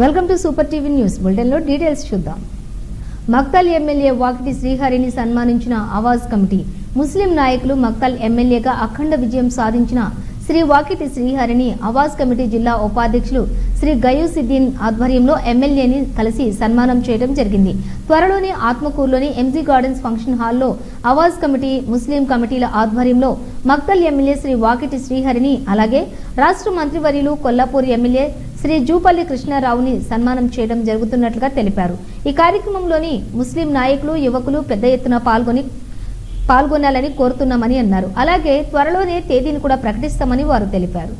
Welcome to Super TV news బులెటిన్లో details చూద్దాం. Makthal MLA Vakiti శ్రీహరిని సన్మానించిన ఆవాజ్ కమిటీ ముస్లిం నాయకులు మక్తల్ ఎమ్మెల్యేగా అఖండ విజయం సాధించిన శ్రీ వాకిటి శ్రీహరిని ఆవాజ్ కమిటీ జిల్లా ఉపాధ్యక్షులు శ్రీ గయూసిద్దీన్ ఆధ్వర్యంలో ఎమ్మెల్యేని కలిసి సన్మానం చేయడం జరిగింది. త్వరలోనే ఆత్మకూరులోని ఎంజీ గార్డెన్స్ ఫంక్షన్ హాల్లో ఆవాజ్ కమిటీ ముస్లిం కమిటీల ఆధ్వర్యంలో మక్తల్ ఎమ్మెల్యే శ్రీ వాకిటి శ్రీహరిని అలాగే రాష్ట్ర మంత్రివర్యులు కొల్లాపూర్ ఎమ్మెల్యే శ్రీ జూపల్లి కృష్ణారావుని సన్మానం చేయడం జరుగుతున్నట్లుగా తెలిపారు ఈ కార్యక్రమంలోని ముస్లిం నాయకులు యువకులు పెద్ద ఎత్తున పాల్గొని పాల్గొనాలని కోరుతున్నామని అన్నారు అలాగే త్వరలోనే తేదీని కూడా ప్రకటిస్తామని వారు తెలిపారు